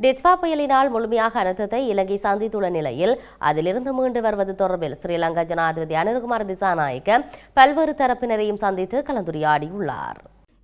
டெத்வா புயலினால் முழுமையாக அனர்த்தத்தை இலங்கை சந்தித்துள்ள நிலையில் அதிலிருந்து மீண்டு வருவது தொடர்பில் ஸ்ரீலங்கா ஜனாதிபதி அனுருகுமார் திசாநாயக்க பல்வேறு தரப்பினரையும் சந்தித்து கலந்துரையாடியுள்ளார்.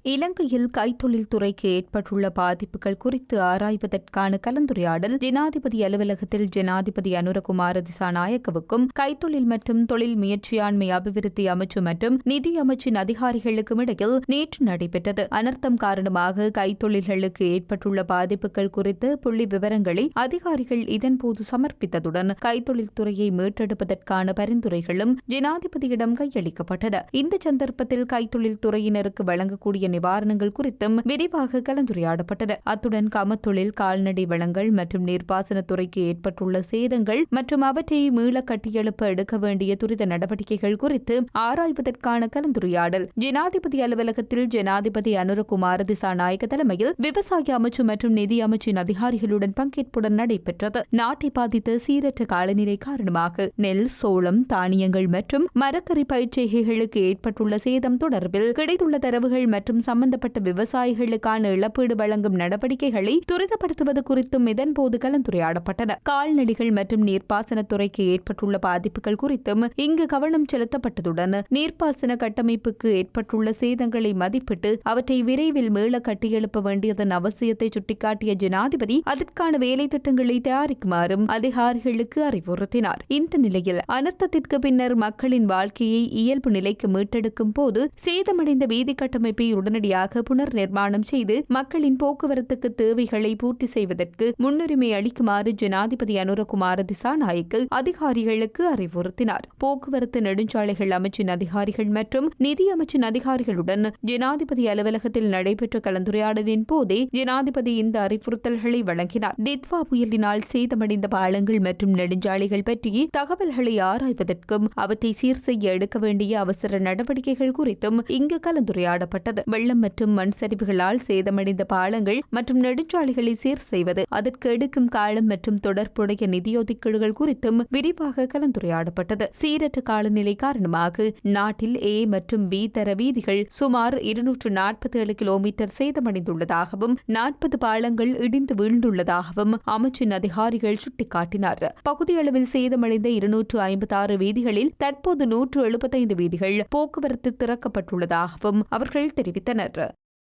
இலங்கையில் கைத்தொழில் துறைக்கு ஏற்பட்டுள்ள பாதிப்புகள் குறித்து ஆராய்வதற்கான கலந்துரையாடல் ஜனாதிபதி அலுவலகத்தில் ஜனாதிபதி அனுரகுமார திசாநாயக்கவுக்கும் கைத்தொழில் மற்றும் தொழில் முயற்சியாண்மை அபிவிருத்தி அமைச்சு மற்றும் நிதி அமைச்சின் அதிகாரிகளுக்கும் இடையில் நேற்று நடைபெற்றது. அனர்த்தம் காரணமாக கைத்தொழில்களுக்கு ஏற்பட்டுள்ள பாதிப்புகள் குறித்து புள்ளி விவரங்களை அதிகாரிகள் இதன்போது சமர்ப்பித்ததுடன் கைத்தொழில் துறையை மீட்டெடுப்பதற்கான பரிந்துரைகளும் ஜனாதிபதியிடம் கையளிக்கப்பட்டன. இந்த சந்தர்ப்பத்தில் கைத்தொழில் துறையினருக்கு வழங்கக்கூடிய நிவாரணங்கள் குறித்தும் விரிவாக கலந்துரையாடப்பட்டது. அத்துடன் கமத்தொழில் கால்நடை வளங்கள் மற்றும் நீர்ப்பாசனத்துறைக்கு ஏற்பட்டுள்ள சேதங்கள் மற்றும் அவற்றை மீள கட்டியெழுப்ப எடுக்க வேண்டிய துரித நடவடிக்கைகள் குறித்து ஆராய்வதற்கான கலந்துரையாடல். ஜனாதிபதி அலுவலகத்தில் ஜனாதிபதி அனுரகுமார் திசாநாயக்க தலைமையில் விவசாய அமைச்சு மற்றும் நிதி அமைச்சின் அதிகாரிகளுடன் பங்கேற்புடன் நடைபெற்றது. நாட்டை பாதித்த சீரற்ற காலநிலை காரணமாக நெல் சோளம் தானியங்கள் மற்றும் மரக்கறி பயிற்சிகைகளுக்கு ஏற்பட்டுள்ள சேதம் தொடர்பில் கிடைத்துள்ள தரவுகள் மற்றும் சம்பந்தப்பட்ட விவசாயிகளுக்கான இழப்பீடு வழங்கும் நடவடிக்கைகளை துரிதப்படுத்துவது குறித்தும் இதன்போது கலந்துரையாடப்பட்டன கால்நடைகள் மற்றும் நீர்ப்பாசனத்துறைக்கு ஏற்பட்டுள்ள பாதிப்புகள் குறித்தும் இங்கு கவனம் செலுத்தப்பட்டதுடன் நீர்ப்பாசன கட்டமைப்புக்கு ஏற்பட்டுள்ள சேதங்களை மதிப்பிட்டு அவற்றை விரைவில் மீள கட்டியெழுப்ப வேண்டியதன் அவசியத்தை சுட்டிக்காட்டிய ஜனாதிபதி அதற்கான வேலை திட்டங்களை தயாரிக்குமாறும் அதிகாரிகளுக்கு அறிவுறுத்தினார். இந்த நிலையில் அனர்த்தத்திற்கு பின்னர் மக்களின் வாழ்க்கையை இயல்பு நிலைக்கு மீட்டெடுக்கும் போது சேதமடைந்த வீதி கட்டமைப்பை உடனடியாக புனர் நிர்மாணம் செய்து மக்களின் போக்குவரத்துக்கு தேவைகளை பூர்த்தி செய்வதற்கு முன்னுரிமை அளிக்குமாறு ஜனாதிபதி அனுரகுமார திசாநாயக்கு அதிகாரிகளுக்கு அறிவுறுத்தினார். போக்குவரத்து நெடுஞ்சாலைகள் அமைச்சின் அதிகாரிகள் மற்றும் நிதி அமைச்சின் அதிகாரிகளுடன் ஜனாதிபதி அலுவலகத்தில் நடைபெற்ற கலந்துரையாடலின் போதே ஜனாதிபதி இந்த அறிவுறுத்தல்களை வழங்கினார். டித்வா புயலினால் சேதமடைந்த பாலங்கள் மற்றும் நெடுஞ்சாலைகள் பற்றி தகவல்களை ஆராய்வதற்கும் அவற்றை சீர் செய்ய எடுக்க வேண்டிய அவசர நடவடிக்கைகள் குறித்தும் இங்கு கலந்துரையாடப்பட்டது. வெள்ளம் மற்றும் மண் சரிவுகளால் சேதமடைந்த பாலங்கள் மற்றும் நெடுஞ்சாலைகளை சீர் செய்வது அதற்கு எடுக்கும் காலம் மற்றும் தொடர்புடைய நிதியொதுக்கீடுகள் குறித்தும் விரிவாக கலந்துரையாடப்பட்டது. சீரற்ற காலநிலை காரணமாக நாட்டில் ஏ மற்றும் பி தர வீதிகள் சுமார் இருநூற்று நாற்பத்தி ஏழு கிலோமீட்டர் சேதமடைந்துள்ளதாகவும் நாற்பது பாலங்கள் இடிந்து வீழ்ந்துள்ளதாகவும் அமைச்சின் அதிகாரிகள் சுட்டிக்காட்டினார். பகுதியளவில் சேதமடைந்த இருநூற்று ஐம்பத்தி ஆறு வீதிகளில் தற்போது நூற்று எழுபத்தைந்து வீதிகள் போக்குவரத்து திறக்கப்பட்டுள்ளதாகவும் அவர்கள் தெரிவித்தனர் Internet.